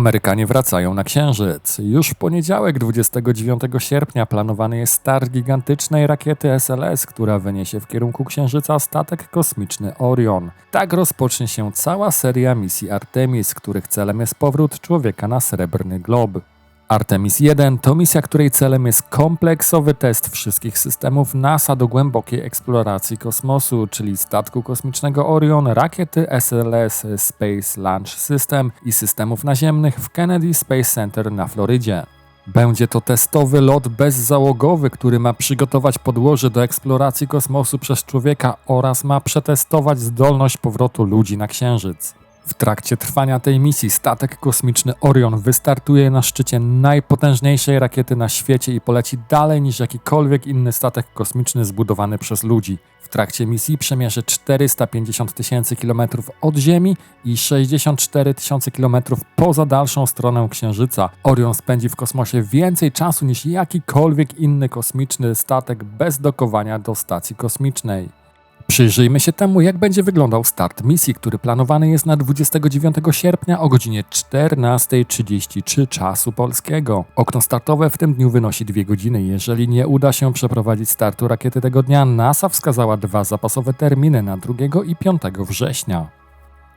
Amerykanie wracają na Księżyc. Już w poniedziałek, 29 sierpnia, planowany jest start gigantycznej rakiety SLS, która wyniesie w kierunku Księżyca statek kosmiczny Orion. Tak rozpocznie się cała seria misji Artemis, których celem jest powrót człowieka na srebrny glob. Artemis 1 to misja, której celem jest kompleksowy test wszystkich systemów NASA do głębokiej eksploracji kosmosu, czyli statku kosmicznego Orion, rakiety SLS Space Launch System i systemów naziemnych w Kennedy Space Center na Florydzie. Będzie to testowy lot bezzałogowy, który ma przygotować podłoże do eksploracji kosmosu przez człowieka oraz ma przetestować zdolność powrotu ludzi na Księżyc. W trakcie trwania tej misji statek kosmiczny Orion wystartuje na szczycie najpotężniejszej rakiety na świecie i poleci dalej niż jakikolwiek inny statek kosmiczny zbudowany przez ludzi. W trakcie misji przemierzy 450 tysięcy kilometrów od Ziemi i 64 tysiące kilometrów poza dalszą stronę Księżyca. Orion spędzi w kosmosie więcej czasu niż jakikolwiek inny kosmiczny statek bez dokowania do stacji kosmicznej. Przyjrzyjmy się temu, jak będzie wyglądał start misji, który planowany jest na 29 sierpnia o godzinie 14.33 czasu polskiego. Okno startowe w tym dniu wynosi 2 godziny. Jeżeli nie uda się przeprowadzić startu rakiety tego dnia, NASA wskazała dwa zapasowe terminy na 2 i 5 września.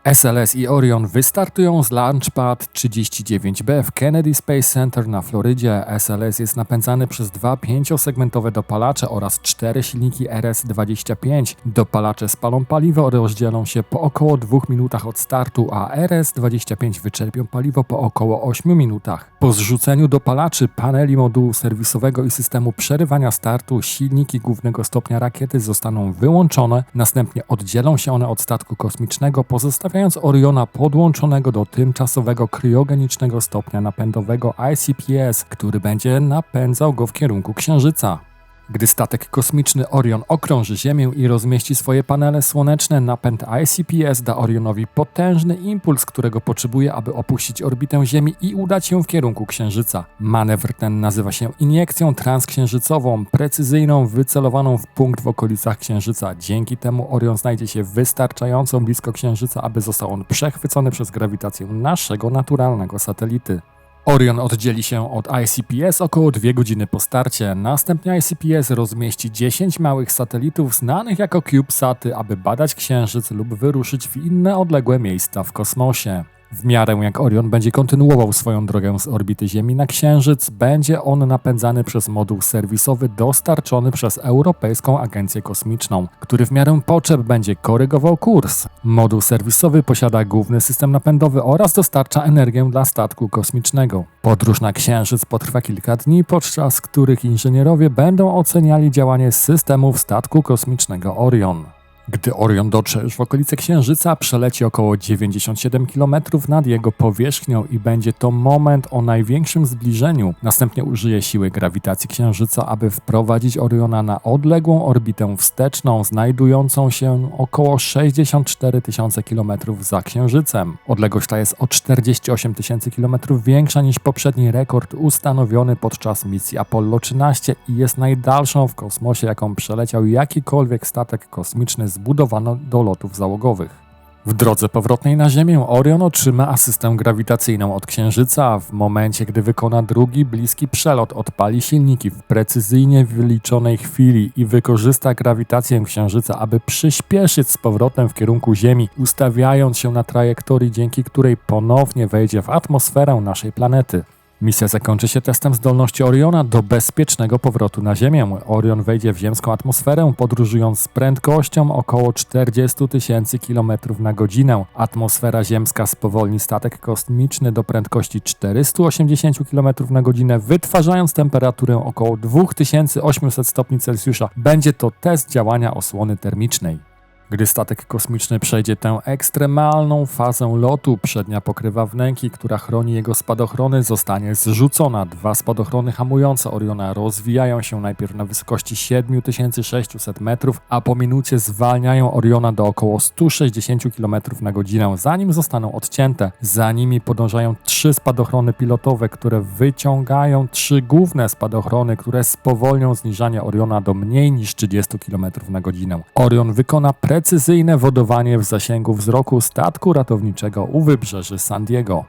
SLS i Orion wystartują z Launchpad 39B w Kennedy Space Center na Florydzie. SLS jest napędzany przez dwa pięciosegmentowe dopalacze oraz cztery silniki RS-25. Dopalacze spalą paliwo rozdzielą się po około dwóch minutach od startu, a RS-25 wyczerpią paliwo po około 8 minutach. Po zrzuceniu dopalaczy, paneli modułu serwisowego i systemu przerywania startu, silniki głównego stopnia rakiety zostaną wyłączone, następnie oddzielą się one od statku kosmicznego, pozostawiając zostawiając Oriona podłączonego do tymczasowego kryogenicznego stopnia napędowego ICPS, który będzie napędzał go w kierunku Księżyca. Gdy statek kosmiczny Orion okrąży Ziemię i rozmieści swoje panele słoneczne, napęd ICPS da Orionowi potężny impuls, którego potrzebuje, aby opuścić orbitę Ziemi i udać się w kierunku Księżyca. Manewr ten nazywa się iniekcją transksiężycową, precyzyjną, wycelowaną w punkt w okolicach Księżyca. Dzięki temu Orion znajdzie się wystarczająco blisko Księżyca, aby został on przechwycony przez grawitację naszego naturalnego satelity. Orion oddzieli się od ICPS około 2 godziny po starcie. Następnie ICPS rozmieści 10 małych satelitów znanych jako CubeSaty, aby badać Księżyc lub wyruszyć w inne odległe miejsca w kosmosie. W miarę jak Orion będzie kontynuował swoją drogę z orbity Ziemi na Księżyc, będzie on napędzany przez moduł serwisowy dostarczony przez Europejską Agencję Kosmiczną, który w miarę potrzeb będzie korygował kurs. Moduł serwisowy posiada główny system napędowy oraz dostarcza energię dla statku kosmicznego. Podróż na Księżyc potrwa kilka dni, podczas których inżynierowie będą oceniali działanie systemów statku kosmicznego Orion. Gdy Orion dotrze już w okolice Księżyca, przeleci około 97 km nad jego powierzchnią i będzie to moment o największym zbliżeniu. Następnie użyje siły grawitacji Księżyca, aby wprowadzić Oriona na odległą orbitę wsteczną, znajdującą się około 64 tysiące km za Księżycem. Odległość ta jest o 48 tysięcy km większa niż poprzedni rekord ustanowiony podczas misji Apollo 13 i jest najdalszą w kosmosie, jaką przeleciał jakikolwiek statek kosmiczny zbudowano do lotów załogowych. W drodze powrotnej na Ziemię Orion otrzyma asystę grawitacyjną od Księżyca. W momencie, gdy wykona drugi bliski przelot, odpali silniki w precyzyjnie wyliczonej chwili i wykorzysta grawitację Księżyca, aby przyspieszyć z powrotem w kierunku Ziemi, ustawiając się na trajektorii, dzięki której ponownie wejdzie w atmosferę naszej planety. Misja zakończy się testem zdolności Oriona do bezpiecznego powrotu na Ziemię. Orion wejdzie w ziemską atmosferę, podróżując z prędkością około 40 tysięcy km na godzinę. Atmosfera ziemska spowolni statek kosmiczny do prędkości 480 km na godzinę, wytwarzając temperaturę około 2800 stopni Celsjusza. Będzie to test działania osłony termicznej. Gdy statek kosmiczny przejdzie tę ekstremalną fazę lotu, przednia pokrywa wnęki, która chroni jego spadochrony, zostanie zrzucona. Dwa spadochrony hamujące Oriona rozwijają się najpierw na wysokości 7600 metrów, a po minucie zwalniają Oriona do około 160 km na godzinę, zanim zostaną odcięte. Za nimi podążają trzy spadochrony pilotowe, które wyciągają trzy główne spadochrony, które spowolnią zniżanie Oriona do mniej niż 30 km na godzinę. Orion wykona pre precyzyjne wodowanie w zasięgu wzroku statku ratowniczego u wybrzeży San Diego.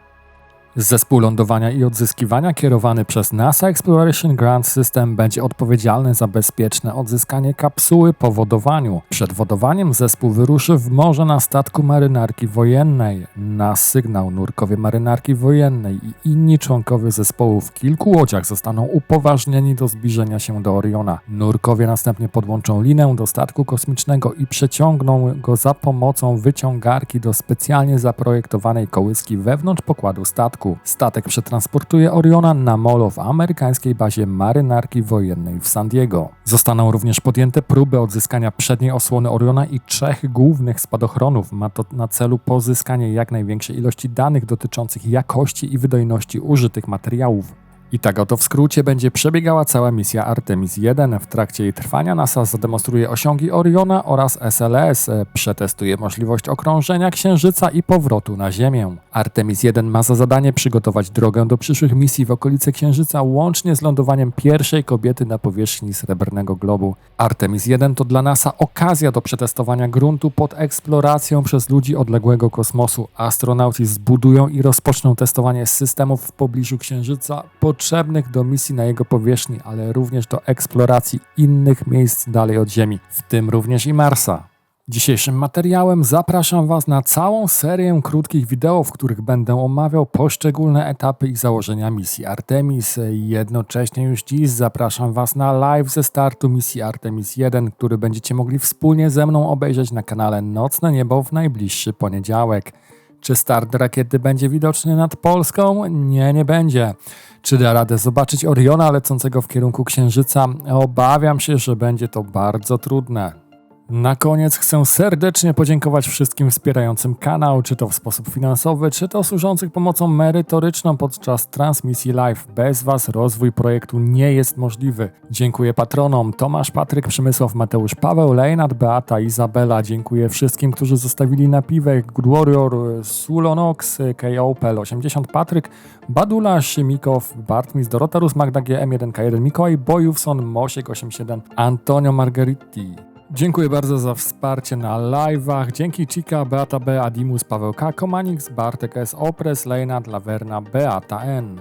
Zespół lądowania i odzyskiwania kierowany przez NASA Exploration Grant System będzie odpowiedzialny za bezpieczne odzyskanie kapsuły po wodowaniu. Przed wodowaniem zespół wyruszy w morze na statku marynarki wojennej. Na sygnał nurkowie marynarki wojennej i inni członkowie zespołu w kilku łodziach zostaną upoważnieni do zbliżenia się do Oriona. Nurkowie następnie podłączą linę do statku kosmicznego i przeciągną go za pomocą wyciągarki do specjalnie zaprojektowanej kołyski wewnątrz pokładu statku. Statek przetransportuje Oriona na molo w amerykańskiej bazie marynarki wojennej w San Diego. Zostaną również podjęte próby odzyskania przedniej osłony Oriona i trzech głównych spadochronów. Ma to na celu pozyskanie jak największej ilości danych dotyczących jakości i wydajności użytych materiałów. I tak oto w skrócie będzie przebiegała cała misja Artemis 1. W trakcie jej trwania NASA zademonstruje osiągi Oriona oraz SLS, przetestuje możliwość okrążenia Księżyca i powrotu na Ziemię. Artemis 1 ma za zadanie przygotować drogę do przyszłych misji w okolice Księżyca, łącznie z lądowaniem pierwszej kobiety na powierzchni Srebrnego Globu. Artemis 1 to dla NASA okazja do przetestowania gruntu pod eksploracją przez ludzi odległego kosmosu. Astronauci zbudują i rozpoczną testowanie systemów w pobliżu Księżyca potrzebnych do misji na jego powierzchni, ale również do eksploracji innych miejsc dalej od Ziemi, w tym również i Marsa. Dzisiejszym materiałem zapraszam Was na całą serię krótkich wideo, w których będę omawiał poszczególne etapy i założenia misji Artemis. Jednocześnie już dziś zapraszam Was na live ze startu misji Artemis 1, który będziecie mogli wspólnie ze mną obejrzeć na kanale Nocne Niebo w najbliższy poniedziałek. Czy start rakiety będzie widoczny nad Polską? Nie, nie będzie. Czy da radę zobaczyć Oriona lecącego w kierunku Księżyca? Obawiam się, że będzie to bardzo trudne. Na koniec chcę serdecznie podziękować wszystkim wspierającym kanał, czy to w sposób finansowy, czy to służących pomocą merytoryczną podczas transmisji live. Bez Was rozwój projektu nie jest możliwy. Dziękuję patronom Tomasz, Patryk, Przemysław, Mateusz, Paweł, Lejnat, Beata, Izabela. Dziękuję wszystkim, którzy zostawili napiwek, Good Warrior, Sulonox, KOPL 80, Patryk, Badula, Szymikow, Bartmis, Dorota Rus, Magda GM1K1, Mikołaj Bojówson, Mosiek 87, Antonio Margaritti. Dziękuję bardzo za wsparcie na live'ach. Dzięki Chica, Beata B, Adimus, Paweł K, Komanix, Bartek S, Opres, Lejnat, Laverna, Beata N.